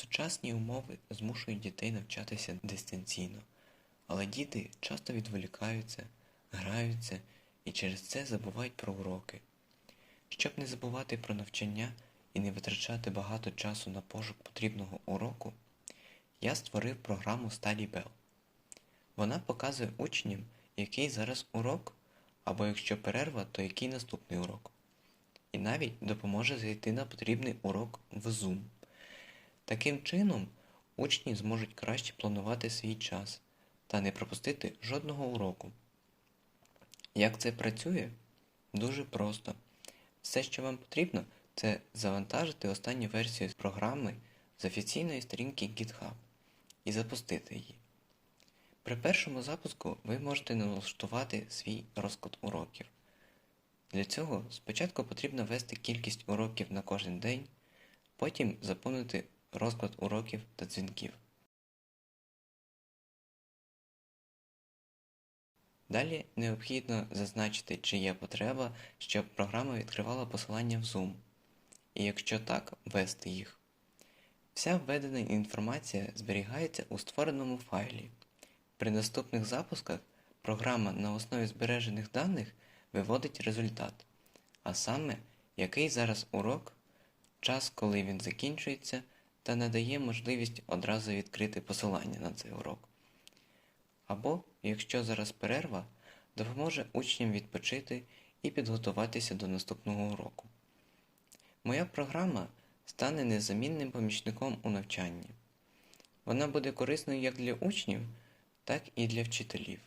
Сучасні умови змушують дітей навчатися дистанційно, але діти часто відволікаються, граються і через це забувають про уроки. Щоб не забувати про навчання і не витрачати багато часу на пошук потрібного уроку, я створив програму StudyBell. Вона показує учням, який зараз урок, або якщо перерва, то який наступний урок. І навіть допоможе зайти на потрібний урок в Zoom. Таким чином, учні зможуть краще планувати свій час та не пропустити жодного уроку. Як це працює? Дуже просто. Все, що вам потрібно, це завантажити останню версію програми з офіційної сторінки GitHub і запустити її. При першому запуску ви можете налаштувати свій розклад уроків. Для цього спочатку потрібно ввести кількість уроків на кожен день, потім заповнити розклад уроків та дзвінків. Далі необхідно зазначити, чи є потреба, щоб програма відкривала посилання в Zoom, і якщо так, ввести їх. Вся введена інформація зберігається у створеному файлі. При наступних запусках програма на основі збережених даних виводить результат, а саме, який зараз урок, час, коли він закінчується, та надає можливість одразу відкрити посилання на цей урок. Або, якщо зараз перерва, допоможе учням відпочити і підготуватися до наступного уроку. Моя програма стане незамінним помічником у навчанні. Вона буде корисною як для учнів, так і для вчителів.